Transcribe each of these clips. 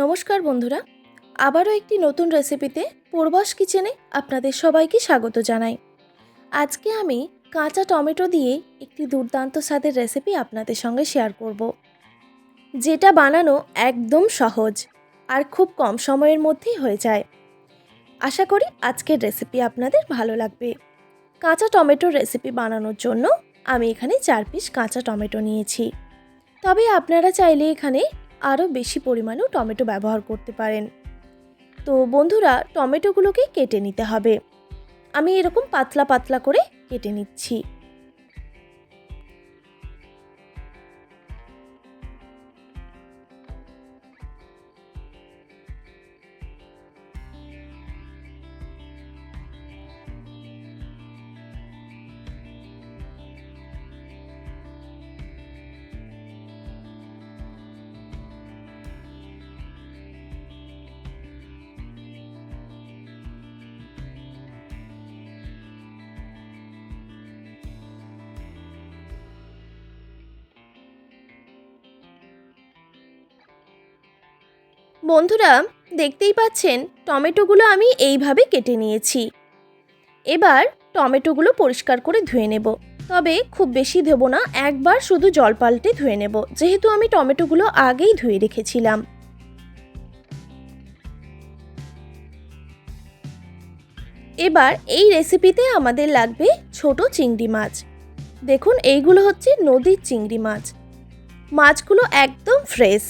নমস্কার বন্ধুরা, আবারও একটি নতুন রেসিপিতে পূর্বাস কিচেনে আপনাদের সবাইকে স্বাগত জানাই। আজকে আমি কাঁচা টমেটো দিয়ে একটি দুর্দান্ত স্বাদের রেসিপি আপনাদের সঙ্গে শেয়ার করব। যেটা বানানো একদম সহজ আর খুব কম সময়ের মধ্যেই হয়ে যায়। আশা করি আজকের রেসিপি আপনাদের ভালো লাগবে। কাঁচা টমেটোর রেসিপি বানানোর জন্য আমি এখানে চার পিস কাঁচা টমেটো নিয়েছি। তবে আপনারা চাইলে এখানে আরও বেশি পরিমাণেও টমেটো ব্যবহার করতে পারেন। তো বন্ধুরা, টমেটোগুলোকে কেটে নিতে হবে। আমি এরকম পাতলা পাতলা করে কেটে নিচ্ছি। বন্ধুরা, দেখতেই পাচ্ছেন, টমেটোগুলো আমি এইভাবে কেটে নিয়েছি। এবার টমেটোগুলো পরিষ্কার করে ধুয়ে নেব। তবে খুব বেশি দেবো না, একবার শুধু জল পাল্টে ধুয়ে নেব, যেহেতু আমি টমেটোগুলো আগেই ধুয়ে রেখেছিলাম। এবার এই রেসিপিতে আমাদের লাগবে ছোট চিংড়ি মাছ। দেখুন, এইগুলো হচ্ছে নদীর চিংড়ি মাছ। মাছগুলো একদম ফ্রেশ।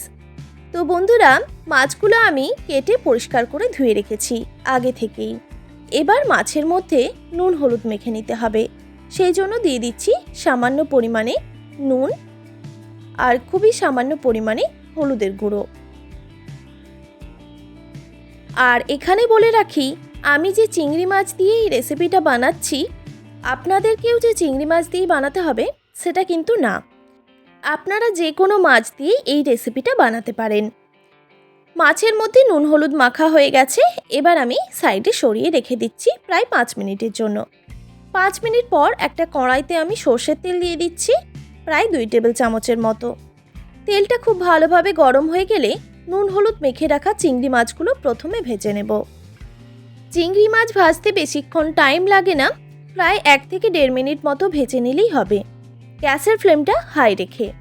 তো বন্ধুরা, মাছগুলো আমি কেটে পরিষ্কার করে ধুয়ে রেখেছি, আগে থেকেই। এবার মাছের মধ্যে নুন হলুদ মেখে নিতে হবে। সেই জন্য দিয়ে দিচ্ছি সামান্য পরিমাণে নুন আর খুবই সামান্য পরিমাণে হলুদের গুঁড়ো। আর এখানে বলে রাখি, আমি যে চিংড়ি মাছ দিয়ে এই রেসিপিটা বানাচ্ছি, আপনাদেরকেও যে চিংড়ি মাছ দিয়েই বানাতে হবে, সেটা কিন্তু না। আপনারা যে কোনো মাছ দিয়ে এই রেসিপিটা বানাতে পারেন। মাছের মধ্যে নুন হলুদ মাখা হয়ে গেছে। এবার আমি সাইডে সরিয়ে রেখে দিচ্ছি প্রায় পাঁচ মিনিটের জন্য। পাঁচ মিনিট পর একটা কড়াইতে আমি সর্ষের তেল দিয়ে দিচ্ছি, প্রায় দুই টেবিল চামচের মতো। তেলটা খুব ভালোভাবে গরম হয়ে গেলে নুন হলুদ মেখে রাখা চিংড়ি মাছগুলো প্রথমে ভেজে নেব। চিংড়ি মাছ ভাজতে বেশিক্ষণ টাইম লাগে না, প্রায় এক থেকে দেড় মিনিট মতো ভেজে নিলেই হবে। গ্যাসের ফ্লেমটা হাই রেখে।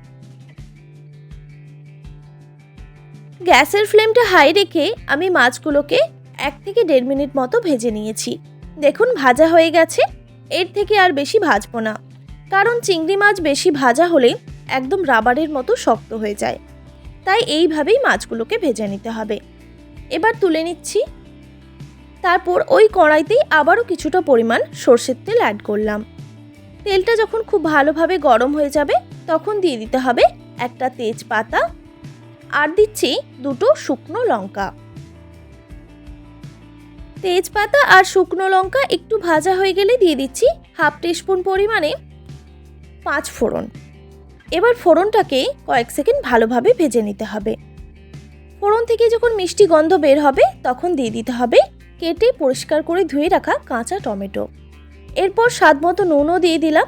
গ্যাসের ফ্লেমটা হাই রেখে আমি মাছগুলোকে এক থেকে দেড় মিনিট মতো ভেজে নিয়েছি। দেখুন, ভাজা হয়ে গেছে। এর থেকে আর বেশি ভাজবো না। কারণ চিংড়ি মাছ বেশি ভাজা হলে একদম রাবারের মতো শক্ত হয়ে যায়। তাই এইভাবেই মাছগুলোকে ভেজে নিতে হবে। এবার তুলে নিচ্ছি। তারপর ওই কড়াইতেই আবারও কিছুটা পরিমাণ সর্ষের তেল অ্যাড করলাম। তেলটা যখন খুব ভালোভাবে গরম হয়ে যাবে, তখন দিয়ে দিতে হবে একটা তেজপাতা আর দিচ্ছি দুটো শুকনো লঙ্কা। তেজপাতা আর শুকনো লঙ্কা একটু ভাজা হয়ে গেলে দিয়ে দিচ্ছি হাফ টিস্পুন পরিমাণে পাঁচ ফোড়ন। এবার ফোড়নটাকে কয়েক সেকেন্ড ভালোভাবে ভেজে নিতে হবে। ফোড়ন থেকে যখন মিষ্টি গন্ধ বের হবে, তখন দিয়ে দিতে হবে কেটে পরিষ্কার করে ধুয়ে রাখা কাঁচা টমেটো। এরপর স্বাদ মতো নুনও দিয়ে দিলাম।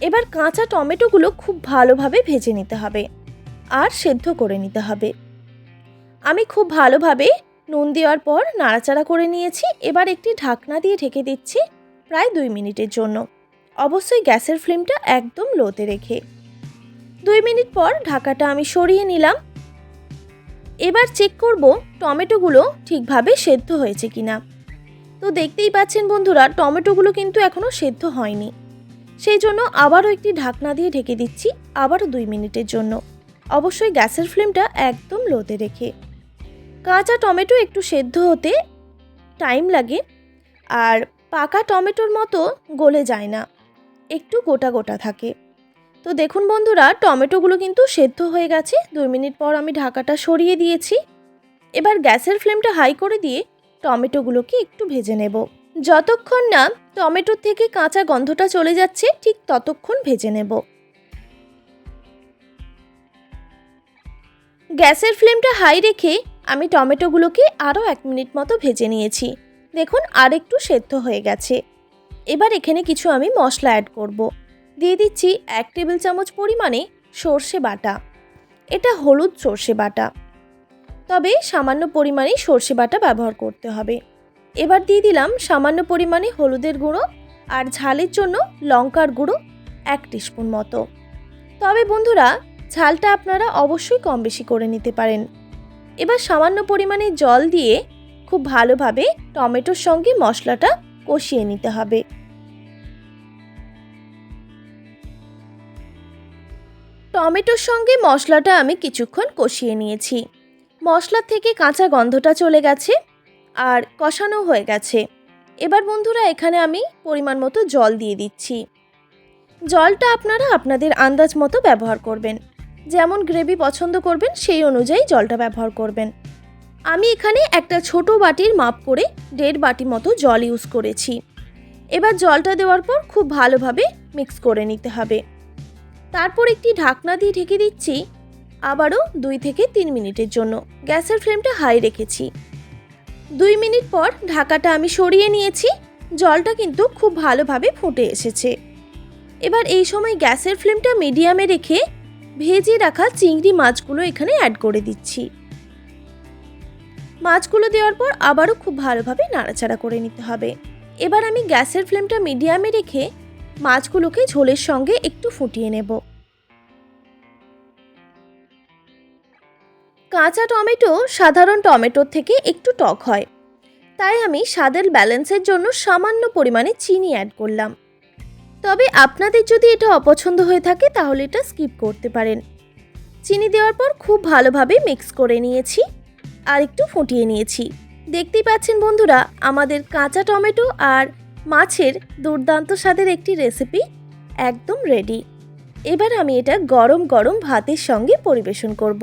এবার কাঁচা টমেটোগুলো খুব ভালোভাবে ভেজে নিতে হবে আর সেদ্ধ করে নিতে হবে। আমি খুব ভালোভাবে নুন দেওয়ার পর নাড়াচাড়া করে নিয়েছি। এবার একটি ঢাকনা দিয়ে ঢেকে দিচ্ছি প্রায় দুই মিনিটের জন্য। অবশ্যই গ্যাসের ফ্লেমটা একদম লোতে রেখে। দুই মিনিট পর ঢাকাটা আমি সরিয়ে নিলাম। এবার চেক করব টমেটোগুলো ঠিকভাবে সেদ্ধ হয়েছে কিনা। তো দেখতেই পাচ্ছেন বন্ধুরা, টমেটোগুলো কিন্তু এখনও সেদ্ধ হয়নি। সেই জন্য আবারও একটি ঢাকনা দিয়ে ঢেকে দিচ্ছি, আবারও দুই মিনিটের জন্য। অবশ্যই গ্যাসের ফ্লেমটা একদম লোতে রেখে। কাঁচা টমেটো একটু সেদ্ধ হতে টাইম লাগে, আর পাকা টমেটোর মতো গলে যায় না, একটু গোটা গোটা থাকে। তো দেখুন বন্ধুরা, টমেটোগুলো কিন্তু সেদ্ধ হয়ে গেছে। দুই মিনিট পর আমি ঢাকাটা সরিয়ে দিয়েছি। এবার গ্যাসের ফ্লেমটা হাই করে দিয়ে টমেটোগুলোকে একটু ভেজে নেব। যতক্ষণ না টমেটোর থেকে কাঁচা গন্ধটা চলে যাচ্ছে, ঠিক ততক্ষণ ভেজে নেব। গ্যাসের ফ্লেমটা হাই রেখে আমি টমেটোগুলোকে আরও এক মিনিট মতো ভেজে নিয়েছি। দেখুন, আর একটু সেদ্ধ হয়ে গেছে। এবার এখানে কিছু আমি মশলা অ্যাড করব। দিয়ে দিচ্ছি এক টেবিল চামচ পরিমাণে সর্ষে বাটা। এটা হলুদ সর্ষে বাটা। তবে সামান্য পরিমাণে সর্ষে বাটা ব্যবহার করতে হবে। এবার দিয়ে দিলাম সামান্য পরিমাণে হলুদের গুঁড়ো আর ঝালের জন্য লঙ্কার গুঁড়ো এক টিস্পুন মতো। তবে বন্ধুরা, ঝালটা আপনারা অবশ্যই কম বেশি করে নিতে পারেন। এবার সামান্য পরিমাণে জল দিয়ে খুব ভালোভাবে টমেটোর সঙ্গে মশলাটা কষিয়ে নিতে হবে। টমেটোর সঙ্গে মশলাটা আমি কিছুক্ষণ কষিয়ে নিয়েছি। মশলা থেকে কাঁচা গন্ধটা চলে গেছে আর কষানো হয়ে গেছে। এবার বন্ধুরা, এখানে আমি পরিমাণ মতো জল দিয়ে দিচ্ছি। জলটা আপনারা আপনাদের আন্দাজ মতো ব্যবহার করবেন। যেমন গ্রেভি পছন্দ করবেন, সেই অনুযায়ী জলটা ব্যবহার করবেন। আমি এখানে একটা ছোট বাটির মাপ করে দেড় বাটি মতো জল ইউজ করেছি। এবার জলটা দেওয়ার পর খুব ভালোভাবে মিক্স করে নিতে হবে। তারপর একটি ঢাকনা দিয়ে ঢেকে দিচ্ছি আবারও দুই থেকে তিন মিনিটের জন্য। গ্যাসের ফ্লেমটা হাই রেখেছি। দুই মিনিট পর ঢাকাটা আমি সরিয়ে নিয়েছি। জলটা কিন্তু খুব ভালোভাবে ফুটে এসেছে। এবার এই সময় গ্যাসের ফ্লেমটা মিডিয়ামে রেখে ভেজে রাখা চিংড়ি মাছগুলো এখানে অ্যাড করে দিচ্ছি। মাছগুলো দেওয়ার পর আবারও খুব ভালোভাবে নাড়াচাড়া করে নিতে হবে। এবার আমি গ্যাসের ফ্লেমটা মিডিয়ামে রেখে মাছগুলোকে ঝোলের সঙ্গে একটু ফুটিয়ে নেব। কাঁচা টমেটো সাধারণ টমেটোর থেকে একটু টক হয়। তাই আমি স্বাদের ব্যালেন্সের জন্য সামান্য পরিমাণে চিনি অ্যাড করলাম। তবে আপনাদের যদি এটা অপছন্দ হয়ে থাকে তাহলে এটা স্কিপ করতে পারেন। চিনি দেওয়ার পর খুব ভালোভাবে মিক্স করে নিয়েছি আর একটু ফুটিয়ে নিয়েছি। দেখতেই পাচ্ছেন বন্ধুরা, আমাদের কাঁচা টমেটো আর মাছের দুর্দান্ত স্বাদের একটি রেসিপি একদম রেডি এবার আমি এটা গরম গরম ভাতের সঙ্গে পরিবেশন করব।